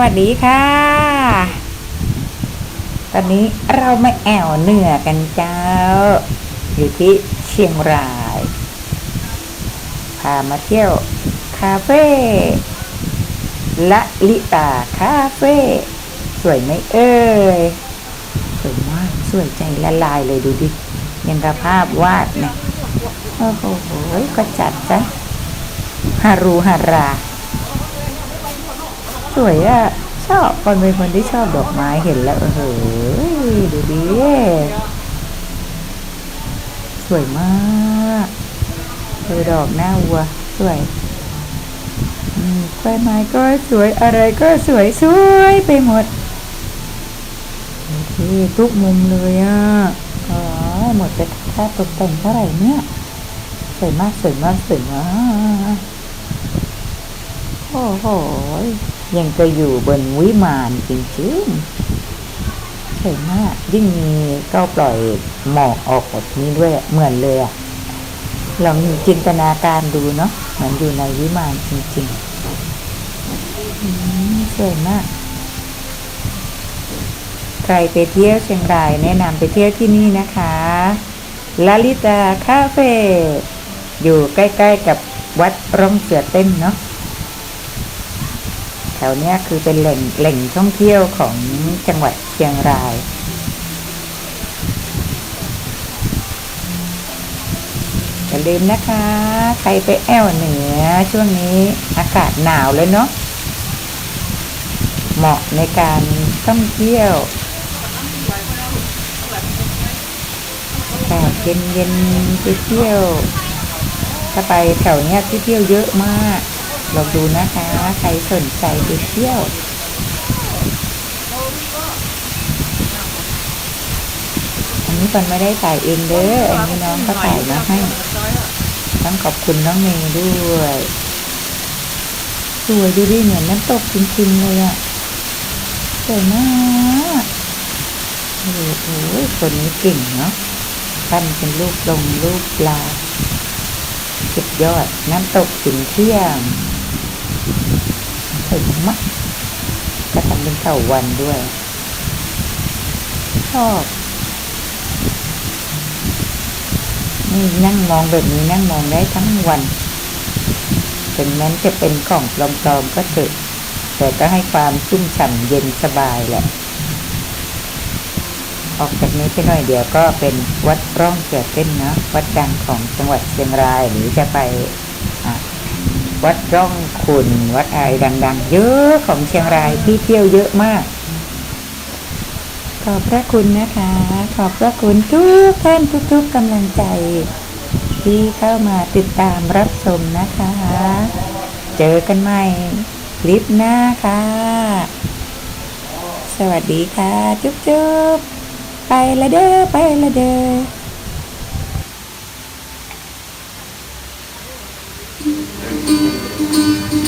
วัสดีค่ะ ตอนนี้เรามาแอวเหนือกันเจ้า อยู่ที่เชียงราย พามาเที่ยวคาเฟ่ละลิตาคาเฟ่สวยไหมเอ่ยสวยมากสวยใจละลายเลยดูดิยังกับภาพวาดเนี่ยโอ้โหก็จัดซะฮารูฮารา สวยอะชอบตอนเป็นคนที่ชอบดอกไม้เห็นแล้วเออเฮ้ยดูดิสวยมากคือดอกหน้าวัว สวยอืมกล้วยไม้ก็สวยอะไรก็สวยสวยไปหมดโอเคทุกมุมเลยอะอ๋อหมดไปค่าตกแต่งเท่าไหร่เนี่ย สวยมากสวยมากสวยมากโอ้โห ยังจะอยู่บนวิมานจริงๆสวยมากยิ่งมีก็ปล่อยหมอกออกแบบนี้ด้วยเหมือนเลยอะลองจินตนาการดูเนาะเหมือนอยู่ในวิมานจริงๆอืมสวยมาก ใครไปเที่ยวเชียงรายแนะนำไปเที่ยวที่นี่นะคะลาลิตาคาเฟ่อยู่ใกล้ ๆ กับวัดร่องเสือเต้นเนาะ วเนี้ยคือเป็นแหล่งแหล่งท่องเที่ยวของจังหวัดเชียงราย อย่าลืมนะคะ ใครไปแอวเหนือช่วงนี้อากาศหนาวเลยเนาะเหมาะในการท่องเที่ยวอากาศเย็นๆไปเที่ยว ถ้าไปแถวเนี้ยที่เที่ยวเยอะมาก ลองดูนะคะ ใครสนใจไปเที่ยวอันนี้ปันไม่ได้ถ่ายเองเด้ออันนี้น้องก็ถ่ายมาให้ต้องขอบคุณน้องเมย์ด้วยสวยดูดิเหมือนน้ำตกจริงๆเลยอะสวยมากโอ้โหคนนี้เก่งเนาะปั้นเป็นรูปลงรูปปลาสุดยอดน้ำตกสินเที่ยง สวยมากก็ทำเป็นเถาวันด้วย ชอบนี่นั่งมองแบบนี้นั่งมองได้ทั้งวันถึงแม้จะเป็นของปลอมๆก็เถอะแต่ก็ให้ความชุ่มฉ่ำเย็นสบายแหละ ออกจากนี้ไปหน่อยเดียวก็เป็นวัดร่องเสือเต้นนะวัดดังของจังหวัดเชียงรายหรือจะไป วัดร่องขุนวัดอะไรดัง ๆ เยอะของเชียงรายที่เที่ยวเยอะมาก ขอบพระคุณนะคะ ขอบพระคุณทุกท่านทุกๆกำลังใจ ที่เข้ามาติดตามรับชมนะคะ เจอกันใหม่คลิปหน้าค่ะ สวัสดีค่ะ จุ๊บๆไปละเด้อไปละเด้อ嗯。Música